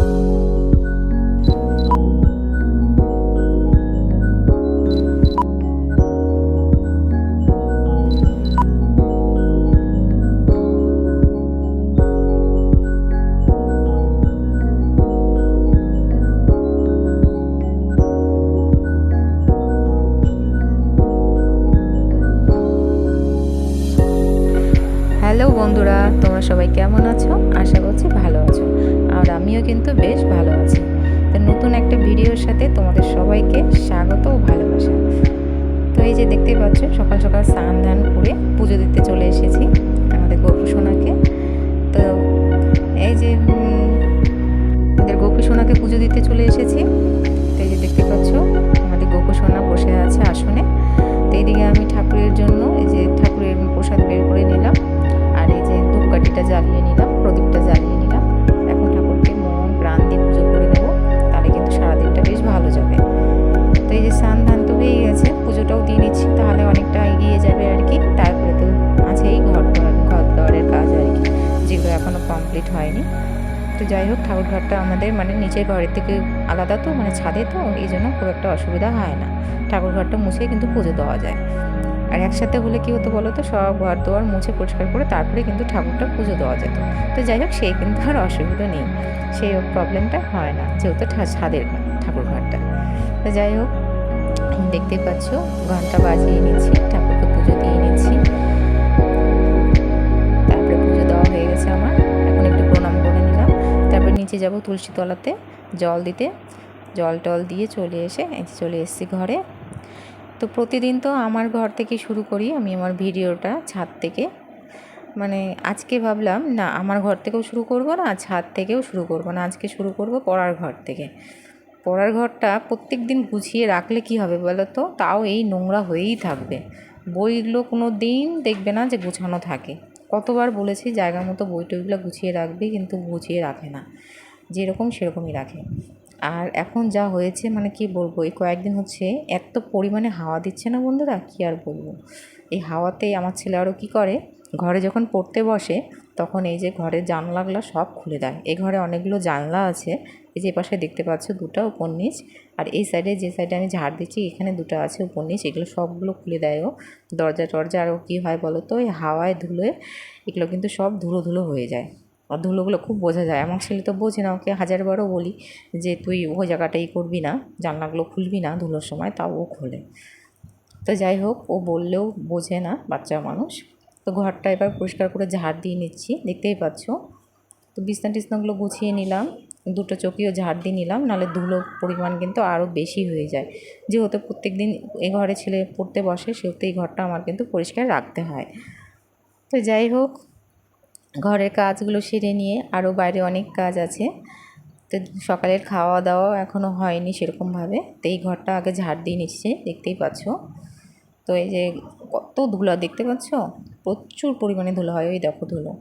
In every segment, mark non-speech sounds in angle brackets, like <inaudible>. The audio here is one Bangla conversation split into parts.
음 ভালো আছি তো নতুন একটা ভিডিওর সাথে তোমাদের সবাইকে স্বাগত ও ভালোবাসা। তো এই যে দেখতেই পাচ্ছ, সকাল সকাল স্নান ধান করে পুজো দিতে চলে এসেছি আমাদের গোপু সোনাকে। তো এই যে আমাদের গোপু সোনাকে পুজো দিতে চলে এসেছি। তো এই যে দেখতে পাচ্ছ, আমাদের গোপু সোনা বসে আছে আসনে। তো এইদিকে আমি ঠাকুরের জন্য, এই যে ঠাকুরের প্রসাদ বের করে নিলাম। আর এই যে ধূপকাঠিটা জ্বালিয়ে নিলাম। তো যাই হোক ঠাকুর ঘরটা আমাদের মানে নিচের ঘরের থেকে আলাদা তো মানে ছাদে তো, এই জন্য খুব একটা অসুবিধা হয় না। ঠাকুর ঘরটা মুছে কিন্তু পুজো দেওয়া যায়। আর একসাথে হলে কী হতো বলো তো, সব ঘর দোয়ার মুছে পরিষ্কার করে তারপরে কিন্তু ঠাকুরটা পুজো দেওয়া যেত। তো যাই হোক, সেই কিন্তু আর অসুবিধা নেই। সেই প্রবলেমটা হয় না, যেহেতু ছাদের ঠাকুর ঘরটা তো যাই হোক দেখতেই পাচ্ছ, ঘণ্টা বাজিয়ে নিচ্ছি, ঠাকুরকে পুজো দিয়ে নিচ্ছি। তারপরে পুজো দেওয়া হয়ে গেছে আমার। নিচে যাব তুলসী তলাতে জল দিতে। জল টল দিয়ে চলে এসে চলে এসেছি ঘরে। তো প্রতিদিন তো আমার ঘর থেকে শুরু করি আমি আমার ভিডিওটা ছাদ থেকে। মানে আজকে ভাবলাম, না, আমার ঘর থেকেও শুরু করব না, ছাদ থেকেও শুরু করব না। আজকে শুরু করব পড়ার ঘর থেকে। পড়ার ঘরটা প্রত্যেক দিন গুছিয়ে রাখলে কি হবে বলো তো? তাও এই নোংরা হয়েই থাকবে। বইগুলো কোনো দিন দেখবে না যে গুছানো থাকে। কতবার বলেছি, জায়গা মতো বই টইগুলো গুছিয়ে রাখবে, কিন্তু গুছিয়ে রাখে না। যেরকম সেরকমই রাখে। আর এখন যা হয়েছে মানে কি বলব, এই কয়েকদিন হচ্ছে এত পরিমাণে হাওয়া দিচ্ছে না বন্ধুরা, কি আর বলব। এই হাওয়াতে আমার ছেলে আরও কী করে, ঘরে যখন পড়তে বসে, তখন এই যে ঘরের জানলাগুলো সব খুলে দেয়। এই ঘরে অনেকগুলো জানলা আছে এই যে পাশে দেখতে পাচ্ছ দুটো উপর নিচ আর এই সাইডে যে সাইডে আমি ঝাড় দিচ্ছি, এখানে দুটো আছে উপর নিচ এগুলো সবগুলো খুলে দেয় ও। দরজা টরজা আরও কী হয় বলো তো, এই হাওয়ায় ধুলোয় এগুলো কিন্তু সব ধুলো ধুলো হয়ে যায়। আর ধুলোগুলো খুব বোঝা যায়। আমার ছেলে তো বোঝে না, ওকে হাজার হাজারবারও বলি যে তুই ওই জায়গাটাই করবি না, জানলাগুলো খুলবি না ধুলোর সময়, তাও ও খোলে। তো যাই হোক, ও বললেও বোঝে না, বাচ্চা মানুষ। তো ঘরটা এবার পরিষ্কার করে ঝাড় দিয়ে নিচ্ছি, দেখতেই পাচ্ছ। তো বিছনা টিছনাগুলো গুছিয়ে নিলাম। দুটো চকিও ঝাড় দিয়ে নিলাম, নাহলে ধুলো পরিমাণ কিন্তু আরও বেশি হয়ে যায়। যেহেতু প্রত্যেক দিন এ ঘরে ছেলে পড়তে বসে, সেহেতু এই ঘরটা আমার কিন্তু পরিষ্কার রাখতে হয়। তো যাই হোক, ঘরের কাজগুলো সেরে নিয়ে আরও বাইরে অনেক কাজ আছে। তো সকালের খাওয়া দাওয়া এখনও হয়নি সেরকমভাবে। তো এই ঘরটা আগে ঝাড় দিয়ে নিচ্ছে, দেখতেই পাচ্ছ। তো এই যে কত ধুলো দেখতে পাচ্ছ? প্রচুর পরিমাণে ধুলো হয়, ওই দেখো ধুলো।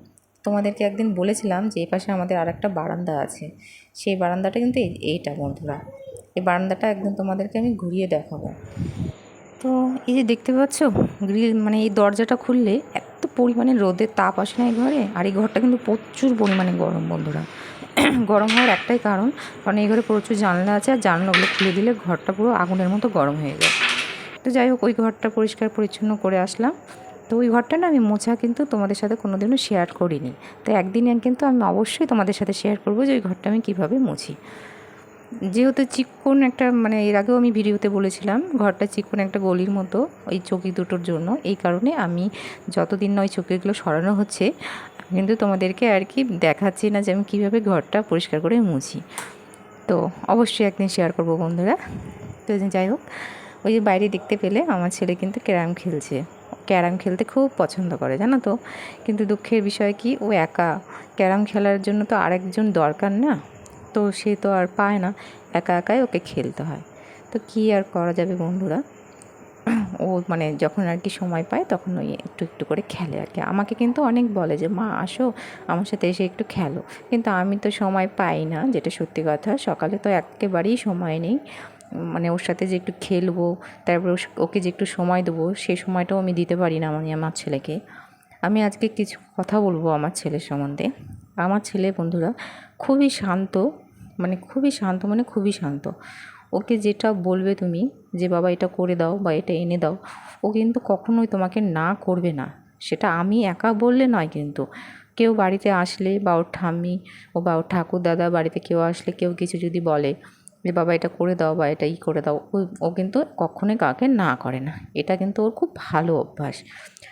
তোমাদেরকে একদিন বলেছিলাম যে এই পাশে আমাদের আর একটা বারান্দা আছে। সেই বারান্দাটা কিন্তু এই- এইটা বন্ধুরা। এই বারান্দাটা একদিন তোমাদেরকে আমি ঘুরিয়ে দেখাবো। তো এই যে দেখতে পাচ্ছ, গ্রিল মানে এই দরজাটা খুললে এত পরিমাণে রোদের তাপ আসে না এই ঘরে, আর এই ঘরটা কিন্তু প্রচুর পরিমাণে গরম বন্ধুরা। <clears throat> গরম হওয়ার একটাই কারণ কারণ এই ঘরে প্রচুর জানলা আছে, আর জানলাগুলো খুলে দিলে ঘরটা পুরো আগুনের মতো গরম হয়ে যায়। তো যাই হোক, ওই ঘরটা পরিষ্কার পরিচ্ছন্ন করে আসলাম। তো ওই ঘরটা না আমি মোছা কিন্তু তোমাদের সাথে কোনো দিনও শেয়ার করিনি। তো একদিন কিন্তু আমি অবশ্যই তোমাদের সাথে শেয়ার করব যে ওই ঘরটা আমি কীভাবে মুছি। যেহেতু চিকন একটা মানে এর আগেও আমি ভিডিওতে বলেছিলাম, ঘরটা চিকন একটা গলির মতো, ওই চকি দুটোর জন্য। এই কারণে আমি যতদিন না ওই চকিগুলো সরানো হচ্ছে, কিন্তু তোমাদেরকে আর কি দেখাচ্ছি না যে আমি কীভাবে ঘরটা পরিষ্কার করে মুছি। তো অবশ্যই একদিন শেয়ার করব বন্ধুরা। তো যাই হোক, ওই যে বাইরে দেখতে পেলে আমার ছেলে কিন্তু ক্যারাম খেলছে। ক্যারাম খেলতে খুব পছন্দ করে, জানো তো? কিন্তু দুঃখের বিষয় কি, ও একা ক্যারাম খেলার জন্য তো আরেকজন দরকার না? তো সে তো আর পায় না, একা একাই ওকে খেলতে হয়। তো কী আর করা যাবে বন্ধুরা? ও মানে যখন আর কি সময় পায় তখন ওই একটু একটু করে খেলে আর কি। আমাকে কিন্তু অনেক বলে যে, মা, আসো, আমার সাথে এসে একটু খেলো। কিন্তু আমি তো সময় পাই না, যেটা সত্যি কথা, সকালে তো একেবারেই সময় নেই। মানে ওর সাথে যে একটু খেলব, তারপরে ওকে যে একটু সময় দেবো সেই সময়টাও আমি দিতে পারি না আমি আমার ছেলেকে। আমি আজকে কিছু কথা বলব আমার ছেলের সম্বন্ধে। আমার ছেলে বন্ধুরা খুবই শান্ত মানে খুবই শান্ত মানে খুবই শান্ত। ওকে যেটা বলবে তুমি, যে বাবা এটা করে দাও বা এটা এনে দাও, ও কিন্তু কখনোই তোমাকে না করবে না। সেটা আমি একা বললে নয় কিন্তু। কেউ বাড়িতে আসলে বা ওর ঠাম্মি ও বা ওর ঠাকুর দাদা বাড়িতে কেউ আসলে কেউ কিছু যদি বলে যে বাবা এটা করে দাও বা এটা ই করে দাও ও ও কিন্তু কখনোই কাউকে না করে না। এটা কিন্তু ওর খুব ভালো অভ্যাস।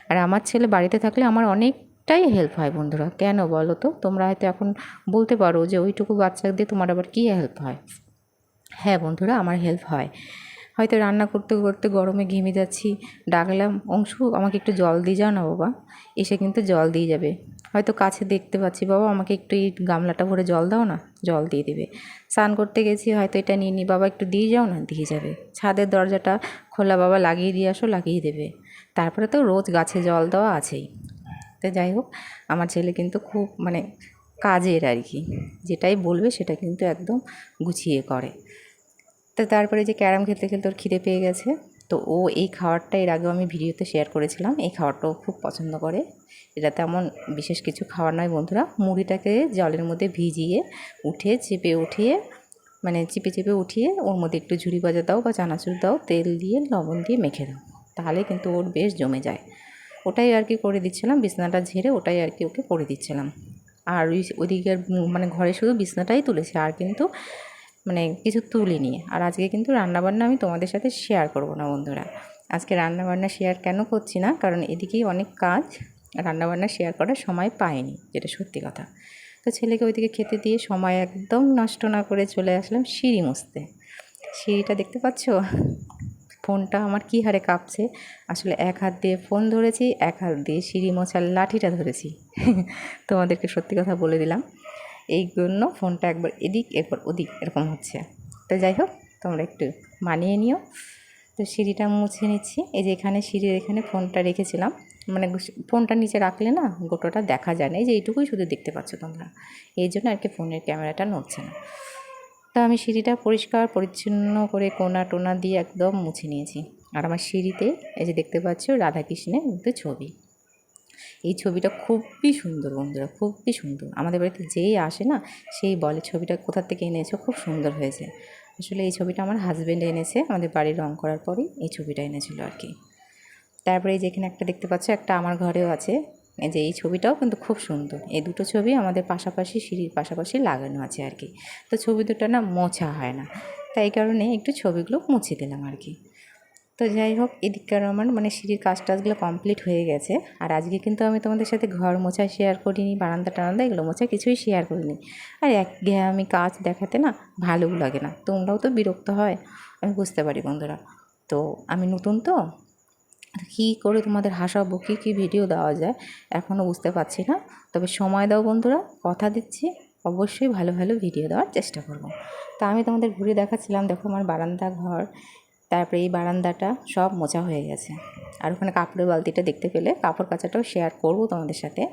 আর আমার ছেলে বাড়িতে থাকলে আমার অনেকটাই হেল্প হয় বন্ধুরা। কেন বলো তো? তোমরা হয়তো এখন বলতে পারো যে ওইটুকু বাচ্চা দিয়ে তোমার আবার কী হেল্প হয়? হ্যাঁ বন্ধুরা, আমার হেল্প হয়। হয়তো রান্না করতে করতে গরমে ঘেমে যাচ্ছি। ডাকলাম, অংশু, আমাকে একটু জল দিয়ে যাও না বাবা। এসে কিন্তু জল দিয়ে যাবে। হয়তো কাছে দেখতে পাচ্ছি, বাবা, আমাকে একটু এই গামলাটা ভরে জল দাও না, জল দিয়ে দেবে। স্নান করতে গেছি, হয়তো এটা নিয়ে নি, বাবা, একটু দিয়ে যাও না, দিয়ে যাবে। ছাদের দরজাটা খোলা, বাবা, লাগিয়ে দিয়ে আসো, লাগিয়ে দেবে। তারপরে তো রোজ গাছে জল দেওয়া আছেই। তো যাই হোক, আমার ছেলে কিন্তু খুব মানে কাজের আর কি। যেটাই বলবে সেটা কিন্তু একদম গুছিয়ে করে। তো তারপরে যে ক্যারাম খেলতে খেলতে ওর খিদে পেয়ে গেছে, তো ও এই খাবারটা এর আগেও আমি ভিডিওতে শেয়ার করেছিলাম, এই খাবারটাও খুব পছন্দ করে। এটা তেমন বিশেষ কিছু খাবার নয় বন্ধুরা, মুড়িটাকে জলের মধ্যে ভিজিয়ে উঠে চেপে উঠিয়ে মানে চিপে চেপে উঠিয়ে ওর মধ্যে একটু ঝুড়ি ভাজা দাও বা চানাচুর দাও, তেল দিয়ে, লবণ দিয়ে মেখে দাও, তাহলে কিন্তু ওর বেশ জমে যায়। ওটাই আর কি করে দিচ্ছিলাম, বিছনাটা ঝেড়ে ওটাই আর কি ওকে করে দিচ্ছিলাম। আর ওই ওদিকের মানে ঘরে শুধু বিছনাটাই তুলেছে, আর কিন্তু মানে কিছু তুলি তুলিনি। আর আজকে কিন্তু রান্নাবান্না আমি তোমাদের সাথে শেয়ার করব না বন্ধুরা। আজকে রান্নাবান্না শেয়ার কেন করছি না? কারণ এদিকেই অনেক কাজ রান্নাবান্না শেয়ার করার সময় পাইনি, যেটা সত্যি কথা। তো ছেলেকে ওইদিকে খেতে দিয়ে সময় একদম নষ্ট না করে চলে আসলাম সিঁড়ি মুছতে। সিঁড়িটা দেখতে পাচ্ছ? ফোনটা আমার কী হারে কাঁপছে? আসলে এক হাত দিয়ে ফোন ধরেছি, এক হাত দিয়ে সিঁড়ি মোছার লাঠিটা ধরেছি। <laughs> তোমাদেরকে সত্যি কথা বলে দিলাম। এই জন্য ফোনটা একবার এদিক একবার ওদিক, এরকম হচ্ছে। তো যাই হোক, তোমরা একটু মানিয়ে নিও। তো সিঁড়িটা মুছে নিচ্ছি। এই যে এখানে, সিঁড়ির এখানে ফোনটা রেখেছিলাম। মানে ফোনটা নিচে রাখলে না, গোটোটা দেখা যায় না। এই যে এইটুকুই শুধু দেখতে পাচ্ছ তোমরা। এই জন্য আর কি ফোনের ক্যামেরাটা নড়ছে না। তো আমি সিঁড়িটা পরিষ্কার, পরিচ্ছন্ন করে কোনা টোনা দিয়ে একদম মুছে নিয়েছি। আর আমার সিঁড়িতে, এই যে দেখতে পাচ্ছ, রাধাকৃষ্ণের মধ্যে ছবি। এই ছবিটা খুবই সুন্দর বন্ধুরা, খুবই সুন্দর। আমাদের বাড়িতে যেই আসে না, সেই বলে ছবিটা কোথা থেকে এনেছো? খুব সুন্দর হয়েছে। আসলে এই ছবিটা আমার হাজব্যান্ড এনেছে, আমাদের বাড়ি রং করার পরেই এই ছবিটা এনেছিল আর কি। তারপরে এই যে এখানে একটা দেখতে পাচ্ছ, একটা আমার ঘরেও আছে। যে এই ছবিটাও কিন্তু খুব সুন্দর। এই দুটো ছবি আমাদের পাশাপাশি, সিঁড়ির পাশাপাশি লাগানো আছে আর কি। তো ছবি দুটো না মোছা হয় না। তাই কারণে একটু ছবিগুলো মুছে দিলাম আর কি। তো যাই হোক এদিককার আমার মানে সিঁড়ির কাজ টাজগুলো কমপ্লিট হয়ে গেছে। আর আজকে কিন্তু আমি তোমাদের সাথে ঘর মোছা শেয়ার করিনি, বারান্দা টারান্দা, এগুলো মোছা কিছুই শেয়ার করিনি। আর এক আমি কাজ দেখাতে না ভালোও লাগে না, তোমরাও তো বিরক্ত হয়। আমি বুঝতে পারি বন্ধুরা। তো আমি নতুন তো কী করে তোমাদের হাসাবো, কী কী ভিডিও দেওয়া যায় এখনও বুঝতে পারছি না। তবে সময় দাও বন্ধুরা, কথা দিচ্ছি, অবশ্যই ভালো ভালো ভিডিও দেওয়ার চেষ্টা করব। তা আমি তোমাদের ঘুরে দেখাচ্ছিলাম, দেখো আমার বারান্দা ঘর তারপরে এই বারান্দাটা সব মোছা হয়ে গেছে। আর ওখানে কাপড়ের বালতিটা দেখতে পেলে কাপড় কাচাটাও শেয়ার করব তোমাদের সাথে।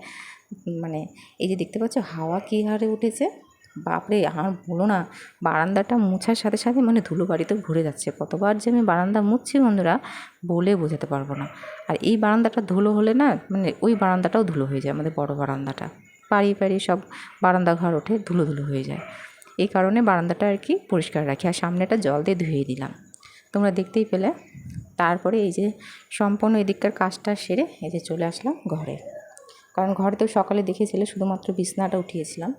মানে এই যে দেখতে পাচ্ছ হাওয়া কী হারে উঠেছে? বাপরে আমার বলো না, বারান্দাটা মোছার সাথে সাথে মানে ধুলো বাড়িতে ঘুরে যাচ্ছে। কতবার যে আমি বারান্দা মুছছি বন্ধুরা, বলে বোঝাতে পারব না। আর এই বারান্দাটা ধুলো হলে না মানে ওই বারান্দাটাও ধুলো হয়ে যায়, আমাদের বড় বারান্দাটা। পাড়ি পাড়ি সব বারান্দা ঘর ওঠে, ধুলো ধুলো হয়ে যায়। এই কারণে বারান্দাটা আর কি পরিষ্কার রাখি। আর সামনেটা জল দিয়ে ধুয়ে দিলাম। তোমরা দেখতেই পেলে। তারপরে এই যে সম্পূর্ণ এদিককার কাজটা সেরে এই যে চলে আসলাম ঘরে। কারণ ঘরে তো সকালে দেখেছিলে শুধুমাত্র বিছনাটা উঠিয়েছিলাম।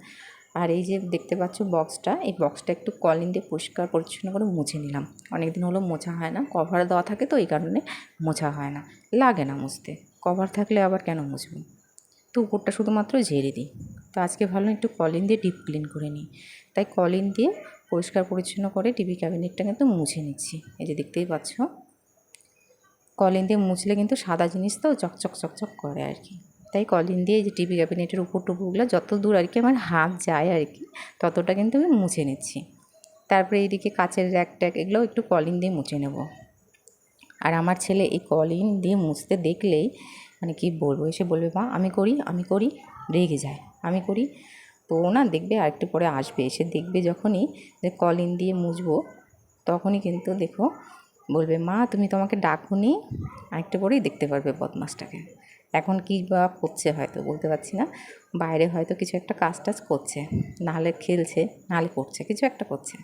আর এই যে দেখতে পাচ্ছ বক্সটা, এই বক্সটা একটু কলিন দিয়ে পরিষ্কার পরিচ্ছন্ন করে মুছে নিলাম। অনেক দিন হলো মোছা হয় না, কভার দেওয়া থাকে তো এই কারণে মোছা হয় না। লাগে না মুছতে, কভার থাকলে আবার কেন মুছবো? তো উপরটা শুধুমাত্র ঝেড়ে দিই। তো আজকে ভালো একটু কলিন দিয়ে ডিপ ক্লিন করে নিই। তাই কলিন দিয়ে পরিষ্কার পরিচ্ছন্ন করে টিভি ক্যাবিনেটটা কিন্তু মুছে নিচ্ছি। এই যে দেখতেই পাচ্ছ। কলিন দিয়ে মুছলে কিন্তু সাদা জিনিস তো চকচক চকচক করে আর কি। তাই কলিন দিয়ে যে টিভি ক্যাবিনেটের উপর টুপুগুলো যত দূর আর কি আমার হাত যায় আর কি, ততটা কিন্তু আমি মুছে নিচ্ছি। তারপরে এইদিকে কাচের র্যাক ট্যাক এগুলোও একটু কলিন দিয়ে মুছে নেব। আর আমার ছেলে এই কলিন দিয়ে মুছতে দেখলেই মানে কি বলব, এসে বলবে, মা, আমি করি আমি করি, রেগে যায়। আমি করি তো না দেখবে আরেকটু পরে আসবে। এসে দেখবে যখনই যে কলিন দিয়ে মুছবো, তখনই কিন্তু দেখো বলবে, মা, তুমি তোমাকে ডাকুনি। আরেকটু পরেই দেখতে পারবে বদমাসটাকে। এখন কী বা করছে হয়তো বলতে পারছি না। বাইরে হয়তো কিছু একটা কাজ টাজ করছে। নাহলে খেলছে, নাহলে পড়ছে কিছু একটা করছে।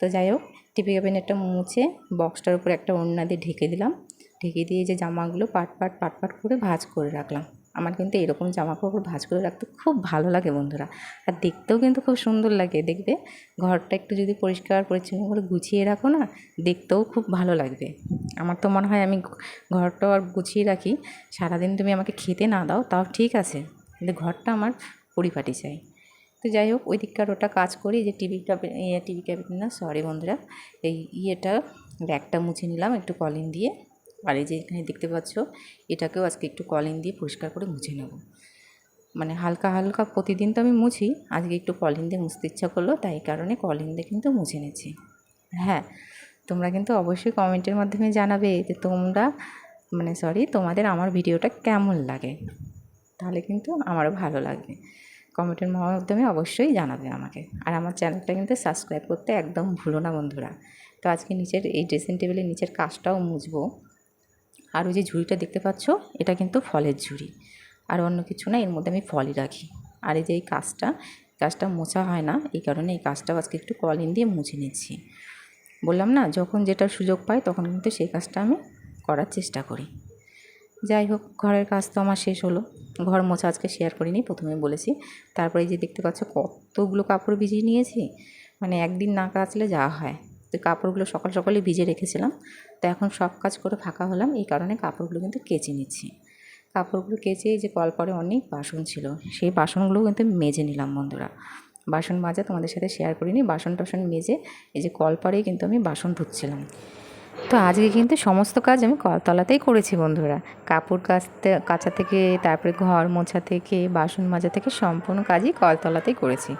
তো যাই হোক, টিভি ক্যাবিনেটটা মুছে বক্সটার উপরে একটা ওড়না দিয়ে ঢেকে দিলাম। ঢেকে দিয়ে যে জামাগুলো পাট পাট পাট পাট করে ভাজ করে রাখলাম। আমার কিন্তু এরকম জামা কাপড় ভাঁজ করে রাখতে খুব ভালো লাগে, বন্ধুরা। আর দেখতেও কিন্তু খুব সুন্দর লাগে, দেখবে? ঘরটা একটু যদি পরিষ্কার, পরিচ্ছন্ন করে গুছিয়ে রাখো না, দেখতেও খুব ভালো লাগবে। আমার তো মনে হয় আমি ঘরটা আর গুছিয়ে রাখি। সারাদিন তুমি আমাকে খেতে না দাও, তাও ঠিক আছে। কিন্তু ঘরটা আমার পরিপাটি চাই। তো যাই হোক, ওই দিককার ওটা কাজ করি যে টিভি ইয়ে টিভি ক্যাবিনেট না সরি বন্ধুরা, এই ইয়েটা ব্যাগটা মুছে নিলাম, একটু কলিন দিয়ে। আর এই যে এখানে দেখতে পাচ্ছ, এটাকেও আজকে একটু কলিন দিয়ে পরিষ্কার করে মুছে নেব। মানে হালকা হালকা প্রতিদিন তো আমি মুছি, আজকে একটু কলিন দিয়ে মুছতে ইচ্ছা করল, তাই কারণে কলিন দিয়ে কিন্তু মুছে নিচ্ছি হ্যাঁ তোমরা কিন্তু অবশ্যই কমেন্টের মাধ্যমে জানাবে যে তোমরা মানে সরি তোমাদের আমার ভিডিওটা কেমন লাগে? তাহলে কিন্তু আমারও ভালো লাগবে। কমেন্টের মাধ্যমে অবশ্যই জানাবে আমাকে। আর আমার চ্যানেলটা কিন্তু সাবস্ক্রাইব করতে একদম ভুলো না বন্ধুরা। তো আজকে নিচের এই ড্রেসিং টেবিলের নিচের কাজটাও মুছবো। আর ওই যে ঝুড়িটা দেখতে পাচ্ছ, এটা কিন্তু ফলের ঝুড়ি। আর অন্য কিছু না, এর মধ্যে আমি ফলই রাখি। আর এই যে এই কাজটা কাজটা মোছা হয় না, এই কারণে এই কাজটাও আজকে একটু কলিন দিয়ে মুছে নিচ্ছি। বললাম না, যখন যেটার সুযোগ পাই, তখন কিন্তু সেই কাজটা আমি করার চেষ্টা করি। যাই হোক, ঘরের কাজ তো আমার শেষ হলো। ঘর মোছা আজকে শেয়ার করিনি প্রথমে বলেছি। তারপরে যে দেখতে পাচ্ছ, কতগুলো কাপড় ভিজিয়ে নিয়েছি। মানে একদিন না কাচলে যাওয়া হয়। তো কাপড়গুলো সকাল সকালে ভিজে রেখেছিলাম। তো এখন সব কাজ করে ফাঁকা হলাম, এই কারণে কাপড়গুলো কিন্তু কেচে নিচ্ছি। কাপড়গুলো কেচে যে কল পরে অনেক বাসন ছিল, সেই বাসনগুলো কিন্তু মেজে নিলাম বন্ধুরা। বাসন মাজা তোমাদের সাথে শেয়ার করিনি, বাসন টাসন মেজে এই যে কল পরেই কিন্তু আমি বাসন ধুচ্ছিলাম। তো আজকে কিন্তু সমস্ত কাজ আমি কলতলাতেই করেছি বন্ধুরা। কাপড় কাচতে, কাচা থেকে, তারপরে ঘর মোছা থেকে, বাসন মাজা থেকে সম্পূর্ণ কাজই কলতলাতেই করেছি।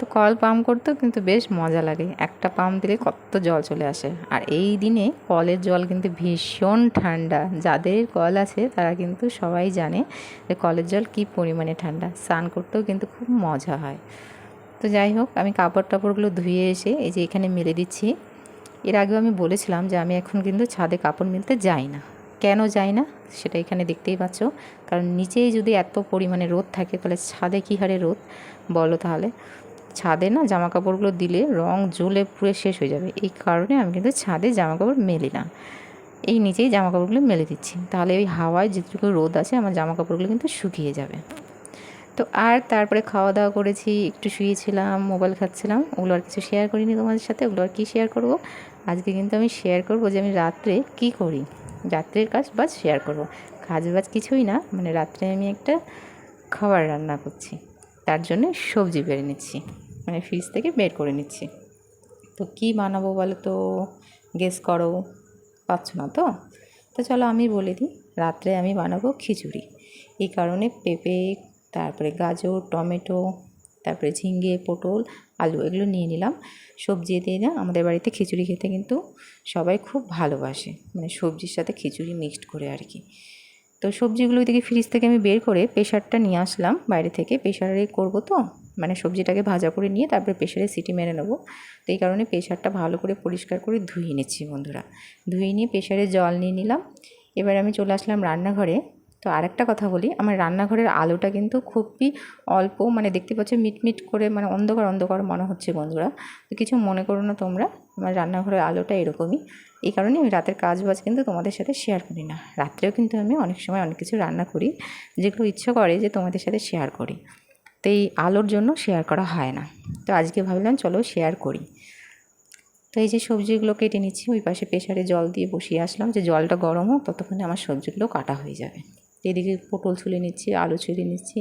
তো কল পাম্প করতেও কিন্তু বেশ মজা লাগে। একটা পাম্প দিলে কত জল চলে আসে। আর এই দিনে কলের জল কিন্তু ভীষণ ঠান্ডা। যাদের কল আছে তারা কিন্তু সবাই জানে যে কলের জল কী পরিমাণে ঠান্ডা। স্নান করতেও কিন্তু খুব মজা হয়। তো যাই হোক, আমি কাপড় টাপড়গুলো ধুয়ে এসে এই যে এখানে মেলে দিচ্ছি। এর আগেও আমি বলেছিলাম যে আমি এখন কিন্তু ছাদে কাপড় মিলতে যাই না। কেন যাই না? সেটা এখানে দেখতেই পাচ্ছ। কারণ নিচেই যদি এত পরিমাণে রোদ থাকে, তাহলে ছাদে কী হারে রোদ? বলো তাহলে। ছাদে না জামা কাপড়গুলো দিলে রং জ্বলে পুড়ে শেষ হয়ে যাবে। এই কারণে আমি কিন্তু ছাদে জামা কাপড় মেলি না। এই নিচেই জামা কাপড়গুলো মেলে দিচ্ছি। তাহলে ওই হাওয়ায় যেটুকু রোদ আছে, আমার জামা কাপড়গুলো কিন্তু শুকিয়ে যাবে। তো আর তারপরে খাওয়া দাওয়া করেছি, একটু শুয়েছিলাম, মোবাইল খাচ্ছিলাম। ওগুলো আর কিছু শেয়ার করিনি তোমাদের সাথে। ওগুলো আর কী শেয়ার করব? আজকে কিন্তু আমি শেয়ার করব যে আমি রাত্রে কি করি? রাত্রের কাজ বাজ শেয়ার করব। কাজ বাজ কিছুই না। মানে রাত্রে আমি একটা খাবার রান্না করছি। তার জন্য সবজি বেড়ে নিচ্ছি। মানে ফ্রিজ থেকে বের করে নিচ্ছি। তো কি বানাবো বলো তো গেস করো। পাচ্ছ না তো? তো চলো আমি বলে দিই, রাত্রে আমি বানাবো খিচুড়ি। এই কারণে পেঁপে, তারপরে গাজর, টমেটো, তারপরে ঝিঙ্গে পটল, আলু এগুলো নিয়ে নিলাম। সবজি দিয়ে না আমাদের বাড়িতে খিচুড়ি খেতে কিন্তু সবাই খুব ভালোবাসে। মানে সবজির সাথে খিচুড়ি মিক্সড করে আর কি। তো সবজিগুলো থেকে ফ্রিজ থেকে আমি বের করে প্রেশারটা নিয়ে আসলাম বাইরে থেকে। প্রেশারে করব তো মানে সবজিটাকে ভাজা করে নিয়ে তারপরে প্রেশারে সিটি মেরে নেব। তো এই কারণে প্রেশারটা ভালো করে পরিষ্কার করে ধুয়ে নিচ্ছি বন্ধুরা। ধুয়ে নিয়ে প্রেশারে জল নিয়ে নিলাম। এবার আমি চলে আসলাম রান্নাঘরে। তো আরেকটা কথা বলি, আমার রান্নাঘরের আলোটা কিন্তু খুবই অল্প মানে দেখতে পাচ্ছ মিটমিট করে মানে অন্ধকার অন্ধকার মনে হচ্ছে বন্ধুরা। তো কিছু মনে করো না তোমরা, আমার রান্নাঘরের আলোটা এরকমই। এই কারণে আমি রাতের কাজ বাজ কিন্তু তোমাদের সাথে শেয়ার করি না। রাত্রেও কিন্তু আমি অনেক সময় অনেক কিছু রান্না করি, যেগুলো ইচ্ছে করে যে তোমাদের সাথে শেয়ার করি। তো এই আলোর জন্য শেয়ার করা হয় না। তো আজকে ভাবলাম চলো শেয়ার করি। তো এই যে সবজিগুলো কেটে নিচ্ছি, ওই পাশে প্রেশারে জল দিয়ে বসিয়ে আসলাম, যে জলটা গরম হোক, ততক্ষণে আমার সবজিগুলো কাটা হয়ে যাবে। এদিকে পটল ছুলে নিচ্ছি, আলু ছুলে নিচ্ছি,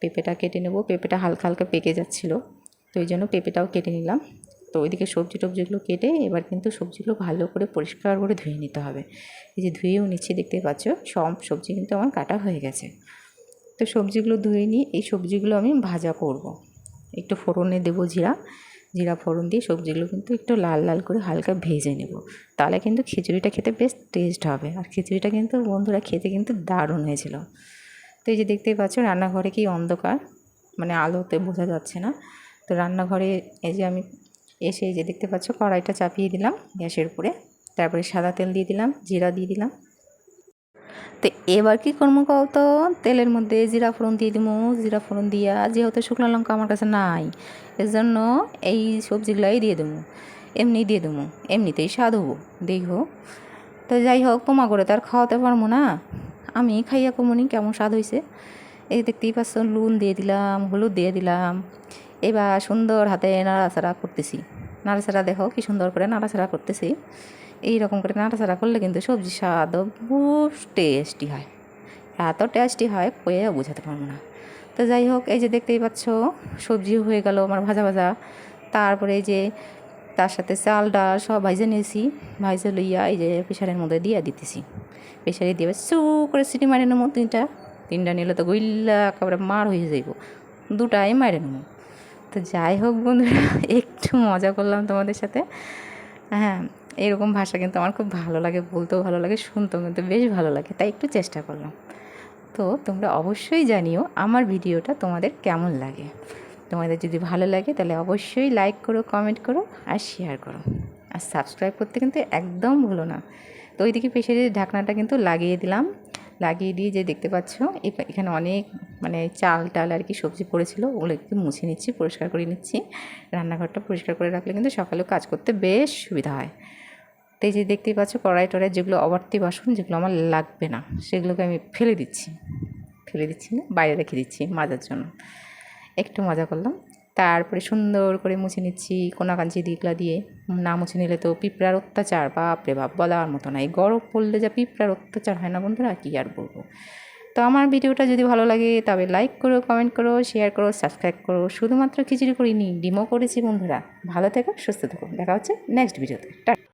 পেঁপেটা কেটে নেব। পেঁপেটা হালকা হালকা পেকে যাচ্ছিল, তো এই জন্য পেঁপেটাও কেটে নিলাম। তো ওইদিকে সবজি টবজিগুলো কেটে এবার কিন্তু সবজিগুলো ভালো করে পরিষ্কার করে ধুয়ে নিতে হবে। এই যে ধুয়েও নিচ্ছি, দেখতে পাচ্ছ? সব সবজি কিন্তু আমার কাটা হয়ে গেছে। তো সবজিগুলো ধুয়ে নিই এই সবজিগুলো আমি ভাজা করব। একটু ফোড়নে দেবো জিরা জিরা ফোড়ন দিয়ে সবজিগুলো কিন্তু একটু লাল লাল করে হালকা ভেজে নেব। তাহলে কিন্তু খিচুড়িটা খেতে বেশ টেস্ট হবে। আর খিচুড়িটা কিন্তু বন্ধুরা খেতে কিন্তু দারুণ হয়েছিল। তো এই যে দেখতেই পাচ্ছ, রান্নাঘরে কি অন্ধকার? মানে আলোতে বোঝা যাচ্ছে না। তো রান্নাঘরে এই যে আমি এসে এই যে দেখতে পাচ্ছ, কড়াইটা চাপিয়ে দিলাম গ্যাসের উপরে। তারপরে সাদা তেল দিয়ে দিলাম, জিরা দিয়ে দিলাম। তো এবার কি করব কও তো তেলের মধ্যে জিরা ফোড়ন দিয়ে দিব, জিরা ফোড়ন দিয়া যেহেতু শুকনো লঙ্কা আমার কাছে নাই এর জন্য এই সবজিগুলাই দিয়ে দেবো এমনি দিয়ে দেবো, এমনিতেই স্বাদ হব দেখো তো যাই হোক তোমা করে তো আর খাওয়াতে পারব না। আমি খাইয়া কমনি কেমন স্বাদ হয়েছে এই দেখতেই পাচ্ছ, নুন দিয়ে দিলাম, হলুদ দিয়ে দিলাম। এবার সুন্দর হাতে নাড়াচাড়া করতেছি। নাড়াচাড়া দেখো কি সুন্দর করে নাড়াচাড়া করতেছি। এই রকম করে নাড়াচাড়া করলে কিন্তু সবজি স্বাদ খুব টেস্টি হয়। এত টেস্টি হয় কয়ে বোঝাতে পারব না। তো যাই হোক, এই যে দেখতেই পাচ্ছ সবজি হয়ে গেল আমার ভাজা ভাজা। তারপরে এই যে তার সাথে চাল ডাল সব ভাইজে নিয়েছি, ভাইজে লইয়া এই যে প্রেশারের মধ্যে দিয়ে দিতেছি। প্রেশারে দিয়ে সু করে সিটি মারে নেব তিনটা। তিনটা নিলে তো গইল্লা একেবারে মার হয়ে যাইব। দুটাই মারে নেব। তো যাই হোক বন্ধুরা, একটু মজা করলাম তোমাদের সাথে। হ্যাঁ এরকম ভাষা কিন্তু আমার খুব ভালো লাগে, বলতেও ভালো লাগে, শুনতেও কিন্তু বেশ ভালো লাগে, তাই একটু চেষ্টা করলাম। তো তোমরা অবশ্যই জানিও আমার ভিডিওটা তোমাদের কেমন লাগে। তোমাদের যদি ভালো লাগে তাহলে অবশ্যই লাইক করো কমেন্ট করো আর শেয়ার করো। আর সাবস্ক্রাইব করতে কিন্তু একদম ভুলো না। তো ওইদিকে প্রেশারের ঢাকনাটা কিন্তু লাগিয়ে দিলাম, লাগিয়ে দিয়ে যে দেখতে পাচ্ছ এখানে অনেক মানে চাল টাল আর কি সবজি পড়েছিল, ওগুলো একটু মুছে নিচ্ছি, পরিষ্কার করে নিচ্ছি। রান্নাঘরটা পরিষ্কার করে রাখলে কিন্তু সকালেও কাজ করতে বেশ সুবিধা হয়। তো এই যে দেখতেই পাচ্ছ কড়াই টড়াই যেগুলো অবার্তি বাসন, যেগুলো আমার লাগবে না, সেগুলোকে আমি ফেলে দিচ্ছি। ফেলে দিচ্ছি না, বাইরে রেখে দিচ্ছি মাজার জন্য। একটু মজা করলাম। তারপরে সুন্দর করে মুছে নিচ্ছি কোনা কাঞ্চি দিকলা দিয়ে। না মুছে নিলে তো পিঁপড়ার অত্যাচার বাপরে বাপ, বলার মতো না এই গরম পড়লে যা পিঁপড়ার অত্যাচার হয় না বন্ধুরা, কী আর বলব। তো আমার ভিডিওটা যদি ভালো লাগে তবে লাইক করো কমেন্ট করো শেয়ার করো সাবস্ক্রাইব করো। শুধুমাত্র খিচুড়ি করিনি, ডিমও করেছি বন্ধুরা। ভালো থেকো, সুস্থ থেকো। দেখা হচ্ছে নেক্সট ভিডিওতে